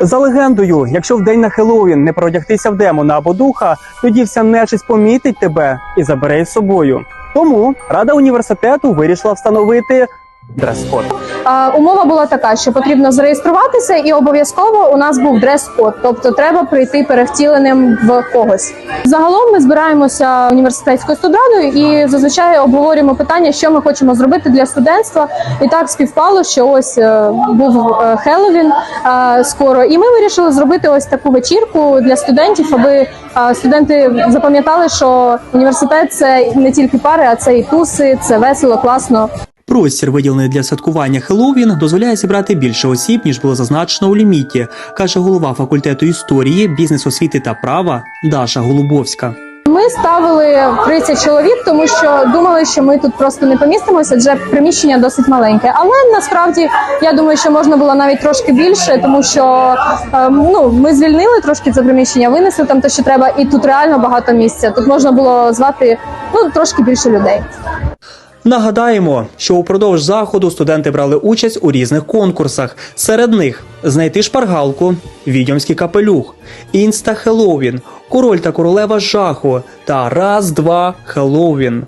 За легендою, якщо в день на Хеллоуін не продягтися в демона або духа, тоді вся нечисть помітить тебе і забере із собою. Тому рада університету вирішила встановити дрес-код. А, умова була така, що потрібно зареєструватися, і обов'язково у нас був дрес-код, тобто треба прийти перевтіленим в когось. Загалом ми збираємося університетською студрадою і зазвичай обговорюємо питання, що ми хочемо зробити для студентства. І так співпало, що ось е, був е, Хеллоуін е, скоро, і ми вирішили зробити ось таку вечірку для студентів, аби студенти запам'ятали, що університет це не тільки пари, а це і туси, це весело, класно. Простір, виділений для святкування Хеллоуін, дозволяє зібрати більше осіб, ніж було зазначено у ліміті, каже голова факультету історії, бізнес освіти та права Даша Голубовська. Ми ставили 30 чоловік, тому що думали, що ми тут просто не помістимося, адже приміщення досить маленьке. Але насправді я думаю, що можна було навіть трошки більше, тому що е, ну ми звільнили трошки це приміщення, винесли там те, що треба, і тут реально багато місця. Тут можна було звати ну трошки більше людей. Нагадаємо, що упродовж заходу студенти брали участь у різних конкурсах. Серед них знайти шпаргалку, відьомський капелюх, інста Хеллоуін, король та королева жаху та раз, два Хеллоуін.